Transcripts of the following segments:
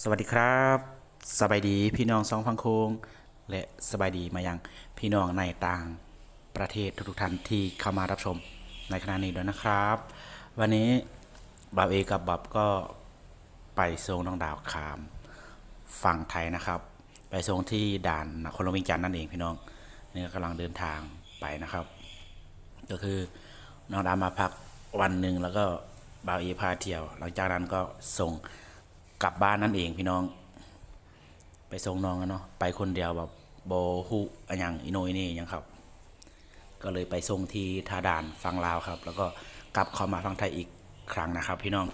สวัสดีครับสบายดีพี่น้องสองฟังโคง และสบายดีมายังพี่น้องในต่างประเทศทุกท่านที่เข้ามารับชมในขณะนี้ด้วยนะครับ วันนี้บับเอกับบับก็ไปส่งน้องดาวขามฝั่งไทยนะครับ ไปส่งที่ด่านครหลวงเวียงจันนั่นเองพี่น้องนี่ก็กำลังเดินทางไปนะครับ ก็คือน้องดาวมาพักวันหนึ่งแล้วก็บาวเอพาเที่ยว หลังจากนั้นก็ส่ง กลับบ้านนั่นเองพี่น้อง ไปส่งน้องกันเนาะไปคนเดียวแบบโบฮุอะหยังอิโนอินี่ยังครับ ก็เลยไปส่งที่ท่าด่านฝั่งลาวครับ แล้วก็กลับเข้ามาฝั่งไทยอีกครั้งนะครับ พี่น้อง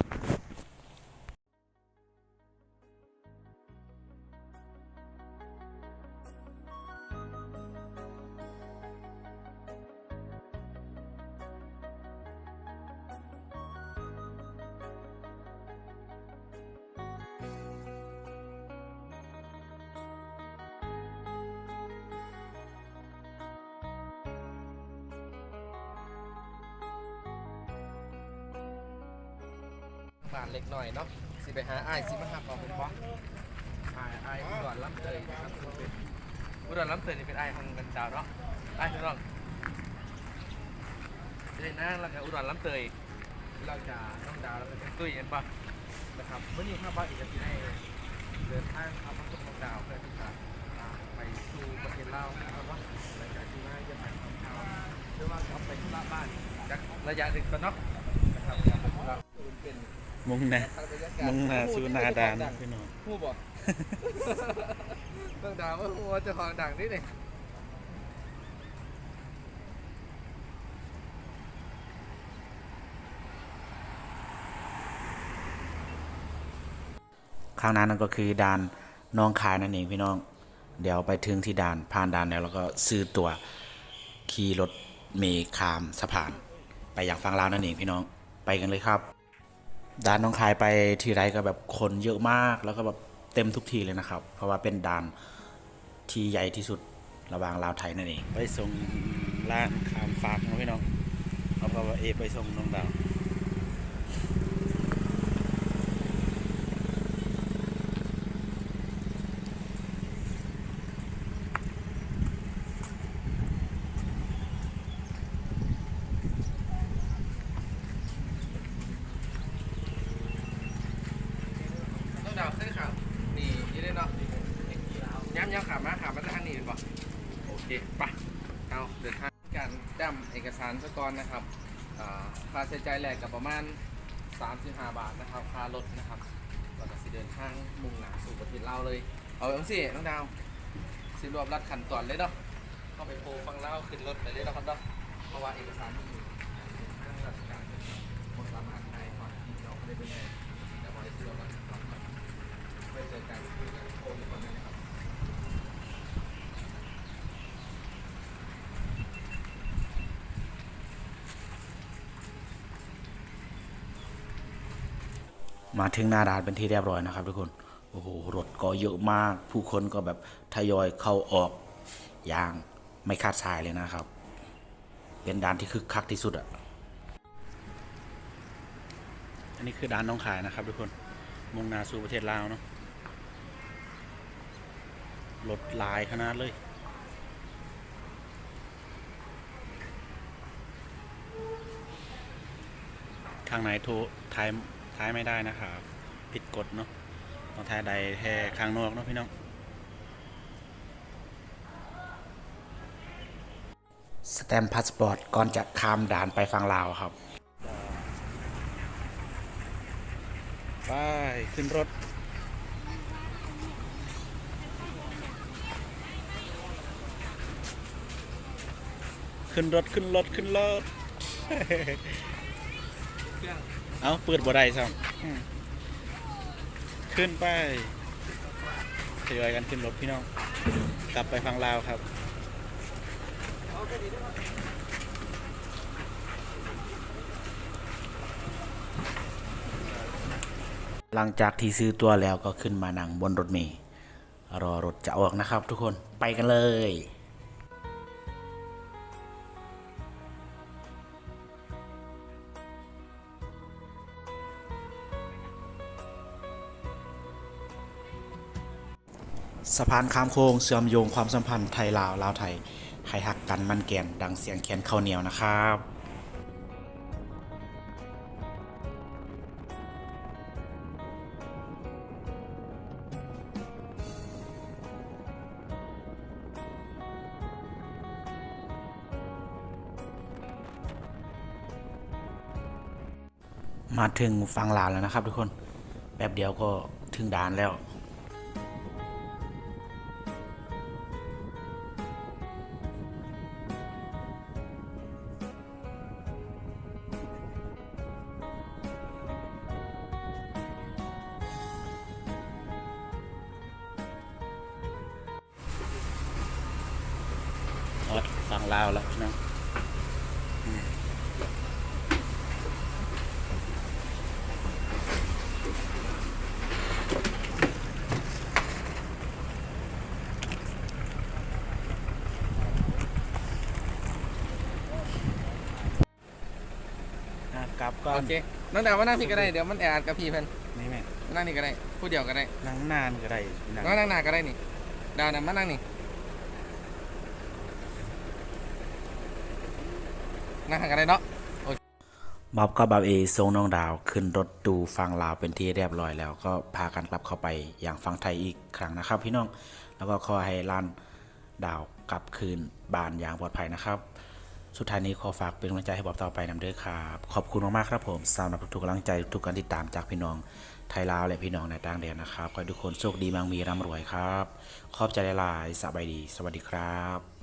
บานเล็กหน่อยเนาะสิไปหาอ้ายสิมาหักออกเป็นบล็อกอ้ายอ้ายอุดรล้ำเตยนะครับคุณเป็นอุดรล้ำเตยนี่เป็นอ้ายของกันดาวเนาะอ้ายพี่น้องเป็นนะแล้วก็อุดรล้ำเตยเราจะต้องดาวแล้วก็เป็นตุ้ยกันปะนะครับวันนี้ข้าบ้านอีกจะได้เดินทางเอามาส่งน้องดาวเพื่อที่จะไปสู่ประเทศลาวนะครับว่าหลังจากที่มาจะไปทำข่าวหรือว่าเอาไปที่บ้านจากระยะหนึ่งก่อนเนาะนะครับเป็น มุงนะมุงนาสูนาดานพี่น้องผู้บอกต้องด่าว่าหัวเจะของดังนี่นี่ข้างหนั้นนั่นก็คือด่านหน้องคายนั่นเองพี่น้อง เดี๋ยวไปถึงที่ด่านผ่านด่านแล้วเราก็ซื้อตัวขี่รถเมล์ข้ามสะพาน ไปอย่างฝั่งลาวนั่นเองพี่น้องไปกันเลยครับ ด่านน้องคายไปทีไรก็แบบคนเยอะมากแล้วก็แบบเต็มทุกทีเลยนะครับ เพราะว่าเป็นด่านที่ใหญ่ที่สุดระหว่างลาวไทยนั่นเอง ไปส่งร้านข้ามฝากนะพี่น้องเอาเพราะว่าเอไปส่งน้องดาว ต้องด่าเส้นขาวนี่ยี่ได้เนาะ ย้ำย้ำขามาขามาทางนี้เป็นบ่โอเคไปะเอาเดินทางการดั้มเอกสารสกอนนะครับอ่าค่าใช้จ่ายแรกกับประมาณ 35 บาทนะครับค่ารถนะครับเราจะสิเดินทางมุ่งหน้าสู่ประเทศลาวเลย เอาอย่างสิน้องดาวสิรวบรัดขันตอนเลยเนาะเข้าไปโพลฟังเล่าขึ้นรถไปเลยเนาะครับเนาะเพราะว่าเอกสารที่อยู่ทางราชการหมดสามารถให้ก่อนที่เราไม่ได้เป็นไงแต่พอได้สิรวบรัดขั้นตอนก่อนไปเจอกันคุยกันโพลก่อนนะครับ มาถึงหน้าด่านเป็นที่เรียบร้อยนะครับทุกคนโอ้โหรถก็เยอะมาก ผู้คนก็แบบทยอยเข้าออกอย่างไม่คาดสายเลยนะครับ เป็นด่านที่คึกคักที่สุดอะอันนี้คือด่านน้องขายนะครับทุกคนมุ่งหนาสู่ประเทศลาวเนาะรถหลายขนาดเลยข้างในโทรท้าย ท้ายไม่ได้นะครับผิดกฎเนาะต้องท้ายใดแค่ข้างนอกเนาะพี่น้องสแตมป์พาสปอร์ตก่อนจะข้ามด่านไปฝั่งลาวครับ ไป ขึ้นรถ ขึ้นรถ ขึ้นรถ ขึ้นรถเครื่อง เอาเปิดบ่ได้ซ้ำอืมขึ้นไปทยอยกันขึ้นรถพี่น้อง กลับไปฟังลาวครับหลังจากที่ซื้อตัวแล้วก็ขึ้นมานั่งบนรถเมล์รอรถจะออกนะครับทุกคนไปกันเลย สะพานข้ามโค้งเชื่อมโยงความสัมพันธ์ไทยลาวลาวไทยให้หักกันมันแกนดังเสียงแคนข้าวเหนียวนะครับมาถึงฟังลาวแล้วนะครับทุกคนแป๊บเดียวก็ถึงด่านแล้ว ลาวแล้วพี่น้องอะกลับก่อโอนเคน้องดาวมานั่งพี่ก็ได้ เดี๋ยวมันแออัดกับพี่เพิ่นนี่แม่นั่งนี่ก็ได้ ผู้เดียวก็ได้ นั่งนานก็ได้นั่งน้องนั่งหน้าก็ได้นี่ดาวดาวมานั่งนี่ นั่งห่างกันได้เนาะบ๊อบกับบเอทรงน้องดาวขึ้นรถดูฟังลาวเป็นที่เรียบร้อยแล้วก็พากันกลับเข้าไปอย่างฟังไทยอีกครั้งนะครับ พี่น้องแล้วก็ขอให้ล้านดาวกลับคืนบ้านอย่างปลอดภัยนะครับ สุดท้ายนี้ขอฝากเป็นกำลังใจให้บ๊อบต่อไปนำด้อครับขอบคุณมากๆครับผมสำหรับทุกกำลังใจทุกการติดตามจากพี่น้องไทยลาวและพี่น้องในต่างแดนนะครับขอให้ทุกคนโชคดีมั่งมีร่ำรวยครับขอบใจหลายๆสบายดี สวัสดีครับ